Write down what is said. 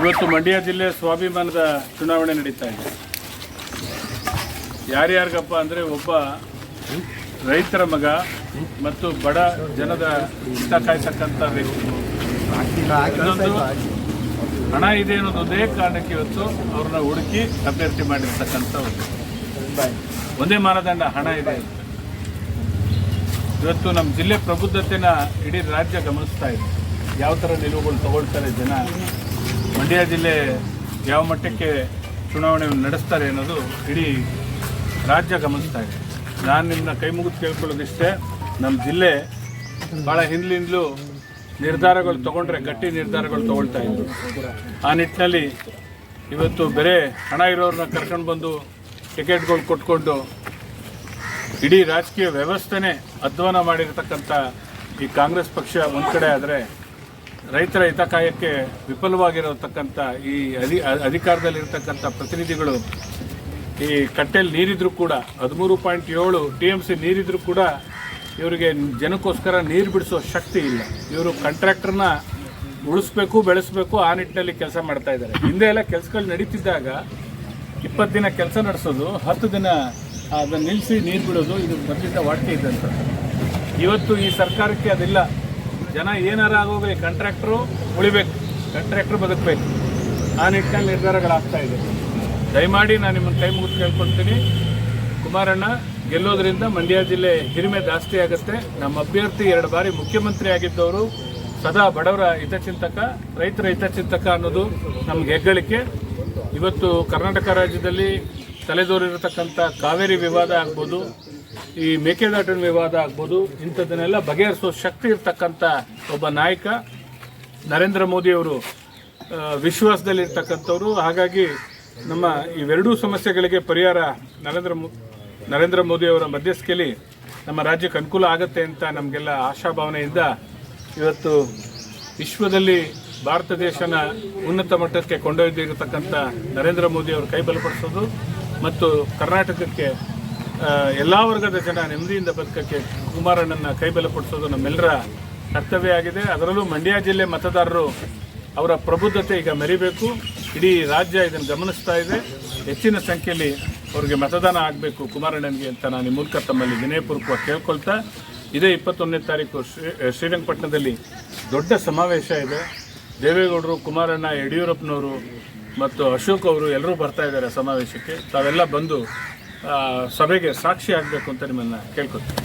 ಇವತ್ತು ಮಂಡ್ಯ ಜಿಲ್ಲೆ ಸ್ವಾಭಿಮಾನದ ಚುನಾವಣೆ ನಡೀತಾ ಇದೆ. ಯಾರ್ಯಾರಿಗಪ್ಪ ಅಂದರೆ ಒಬ್ಬ ರೈತರ ಮಗ ಮತ್ತು ಬಡ ಜನದ ಹಿತ ಕಾಯ್ತಕ್ಕಂಥ ವ್ಯಕ್ತಿ. ಹಣ ಇದೆ ಅನ್ನೋದೊಂದೇ ಕಾರಣಕ್ಕೆ ಇವತ್ತು ಅವ್ರನ್ನ ಹುಡುಕಿ ಅಭ್ಯರ್ಥಿ ಮಾಡಿರ್ತಕ್ಕಂಥ ಒಂದು ಒಂದೇ ಮಾನದಂಡ ಹಣ ಇದೆ. ಇವತ್ತು ನಮ್ಮ ಜಿಲ್ಲೆ ಪ್ರಬುದ್ಧತೆನ ಇಡೀ ರಾಜ್ಯ ಗಮನಿಸ್ತಾ ಇದೆ. ಯಾವ ಥರ ನಿಲುವುಗಳು ತಗೊಳ್ತಾರೆ ಜನ? ಮಂಡ್ಯ ಜಿಲ್ಲೆ ಯಾವ ಮಟ್ಟಕ್ಕೆ ಚುನಾವಣೆ ನಡೆಸ್ತಾರೆ ಅನ್ನೋದು ಇಡೀ ರಾಜ್ಯ ಗಮನಿಸ್ತಾ ಇದೆ. ನಾನು ನಿಮ್ಮನ್ನ ಕೈ ಮುಗಿದು ಕೇಳ್ಕೊಳ್ಳೋದಿಷ್ಟೇ ನಮ್ಮ ಜಿಲ್ಲೆ ಭಾಳ ಹಿಂದ್ಲಿಂದಲೂ ನಿರ್ಧಾರಗಳು ತಗೊಂಡ್ರೆ, ಗಟ್ಟಿ ನಿರ್ಧಾರಗಳು ತಗೊಳ್ತಾ ಇದ್ರು. ಆ ನಿಟ್ಟಿನಲ್ಲಿ ಇವತ್ತು ಬೇರೆ ಹಣ ಇರೋರನ್ನ ಕರ್ಕೊಂಡು ಬಂದು ಟಿಕೆಟ್ಗಳು ಕೊಟ್ಕೊಂಡು ಇಡೀ ರಾಜಕೀಯ ವ್ಯವಸ್ಥೆನೇ ಅಧ್ವಾನ ಮಾಡಿರತಕ್ಕಂಥ ಈ ಕಾಂಗ್ರೆಸ್ ಪಕ್ಷ ಒಂದು ಕಡೆ ಆದರೆ ರೈತರ ಹಿತ ಕಾಯಕ್ಕೆ ವಿಫಲವಾಗಿರತಕ್ಕಂಥ ಈ ಅಧಿ, ಅಧಿಕಾರದಲ್ಲಿರತಕ್ಕಂಥ ಪ್ರತಿನಿಧಿಗಳು ಈ ಕಟ್ಟೆಯಲ್ಲಿ ನೀರಿದ್ರು ಕೂಡ ಹದಿಮೂರು ಪಾಯಿಂಟ್ ಏಳು ಟಿ ಎಂ ಸಿ ನೀರಿದ್ರು ಕೂಡ ಇವರಿಗೆ ಜನಕ್ಕೋಸ್ಕರ ನೀರು ಬಿಡಿಸೋ ಶಕ್ತಿ ಇಲ್ಲ. ಇವರು ಕಾಂಟ್ರಾಕ್ಟರ್ನ ಉಳಿಸ್ಬೇಕು, ಬೆಳೆಸಬೇಕು ಆ ನಿಟ್ಟಿನಲ್ಲಿ ಕೆಲಸ ಮಾಡ್ತಾ ಇದ್ದಾರೆ. ಹಿಂದೆ ಎಲ್ಲ ಕೆಲಸಗಳು ನಡೀತಿದ್ದಾಗ ಇಪ್ಪತ್ತು ದಿನ ಕೆಲಸ ನಡೆಸೋದು, ಹತ್ತು ದಿನ ಅದನ್ನು ನಿಲ್ಲಿಸಿ ನೀರು ಬಿಡೋದು, ಇದು ಬಂದಿದ್ದ ವಾಡಿಕೆ ಇದ್ದಂಥ ಇವತ್ತು ಈ ಸರ್ಕಾರಕ್ಕೆ ಅದಿಲ್ಲ. ಜನ ಏನಾರ ಆಗೋಗ್ಲಿ ಕಾಂಟ್ರಾಕ್ಟ್ರು ಉಳಿಬೇಕು. ಕಾಂಟ್ರಾಕ್ಟ್ರು ಬದುಕಬೇಕು. ಆ ನಿಟ್ಟಿನಲ್ಲಿ ನಿರ್ಧಾರಗಳಾಗ್ತಾ ಇದೆ. ದಯಮಾಡಿ ನಾನು ನಿಮ್ಮನ್ನು ಕೈ ಮುಗಿದು ಕೇಳ್ಕೊಳ್ತೀನಿ. ಕುಮಾರಣ್ಣ, ಗೆಲ್ಲೋದ್ರಿಂದ ಮಂಡ್ಯ ಜಿಲ್ಲೆ ಹಿರಿಮೆ ಜಾಸ್ತಿ ಆಗುತ್ತೆ. ನಮ್ಮ ಅಭ್ಯರ್ಥಿ ಎರಡು ಬಾರಿ ಮುಖ್ಯಮಂತ್ರಿ ಆಗಿದ್ದವರು ಸದಾ ಬಡವರ ಹಿತಚಿಂತಕ, ರೈತರ ಹಿತಚಿಂತಕ ಅನ್ನೋದು ನಮ್ಗೆ ಹೆಗ್ಗಳಿಕೆ. ಇವತ್ತು ಕರ್ನಾಟಕ ರಾಜ್ಯದಲ್ಲಿ ತಲೆದೋರಿರತಕ್ಕಂಥ ಕಾವೇರಿ ವಿವಾದ ಆಗ್ಬೋದು. ಈ ಮೇಕೆದಾಟಿನ ವಿವಾದ ಆಗ್ಬೋದು, ಇಂಥದ್ದನ್ನೆಲ್ಲ ಬಗೆಹರಿಸೋ ಶಕ್ತಿ ಇರ್ತಕ್ಕಂಥ ಒಬ್ಬ ನಾಯಕ ನರೇಂದ್ರ ಮೋದಿಯವರು ವಿಶ್ವಾಸದಲ್ಲಿರ್ತಕ್ಕಂಥವ್ರು. ಹಾಗಾಗಿ ನಮ್ಮ ಇವೆರಡೂ ಸಮಸ್ಯೆಗಳಿಗೆ ಪರಿಹಾರ ನರೇಂದ್ರ ನರೇಂದ್ರ ಮೋದಿಯವರ ಮಧ್ಯಸ್ಥಿಕೆಯಲ್ಲಿ ನಮ್ಮ ರಾಜ್ಯಕ್ಕೆ ಅನುಕೂಲ ಆಗುತ್ತೆ ಅಂತ ನಮಗೆಲ್ಲ ಆಶಾಭಾವನೆಯಿಂದ ಇವತ್ತು ವಿಶ್ವದಲ್ಲಿ ಭಾರತ ದೇಶನ ಉನ್ನತ ಮಟ್ಟಕ್ಕೆ ಕೊಂಡೊಯ್ದಿರತಕ್ಕಂಥ ನರೇಂದ್ರ ಮೋದಿ ಅವರು ಕೈ ಬಲಪಡಿಸೋದು ಮತ್ತು ಕರ್ನಾಟಕಕ್ಕೆ ಎಲ್ಲ ವರ್ಗದ ಜನ ನೆಮ್ಮದಿಯಿಂದ ಬದುಕಕ್ಕೆ ಕುಮಾರಣ್ಣನ ಕೈ ಪಡಿಸೋದು ನಮ್ಮೆಲ್ಲರ ಕರ್ತವ್ಯ ಆಗಿದೆ. ಅದರಲ್ಲೂ ಮಂಡ್ಯ ಜಿಲ್ಲೆ ಮತದಾರರು ಅವರ ಪ್ರಬುದ್ಧತೆ ಈಗ ಮೆರಿಬೇಕು. ಇಡೀ ರಾಜ್ಯ ಇದನ್ನು ಗಮನಿಸ್ತಾ ಇದೆ. ಹೆಚ್ಚಿನ ಸಂಖ್ಯೆಯಲ್ಲಿ ಅವರಿಗೆ ಮತದಾನ ಆಗಬೇಕು ಕುಮಾರಣ್ಣನಿಗೆ ಅಂತ ನಾನು ಈ ಮೂಲಕ ತಮ್ಮಲ್ಲಿ ವಿನಯಪೂರ್ವಕವಾಗಿ ಕೇಳ್ಕೊಳ್ತಾ, ಇದೇ ಇಪ್ಪತ್ತೊಂದನೇ ತಾರೀಕು ಶ್ರೀ ಶ್ರೀರಂಗಪಟ್ಟಣದಲ್ಲಿ ದೊಡ್ಡ ಸಮಾವೇಶ ಇದೆ. ದೇವೇಗೌಡರು, ಕುಮಾರಣ್ಣ, ಯಡಿಯೂರಪ್ಪನವರು ಮತ್ತು ಅಶೋಕ್ ಅವರು ಎಲ್ಲರೂ ಬರ್ತಾ ಇದ್ದಾರೆ ಸಮಾವೇಶಕ್ಕೆ. ತಾವೆಲ್ಲ ಬಂದು ಸಭೆಗೆ ಸಾಕ್ಷಿ ಆಗಬೇಕು ಅಂತ ನಿಮ್ಮನ್ನು ಕೇಳ್ಕೊತೀನಿ.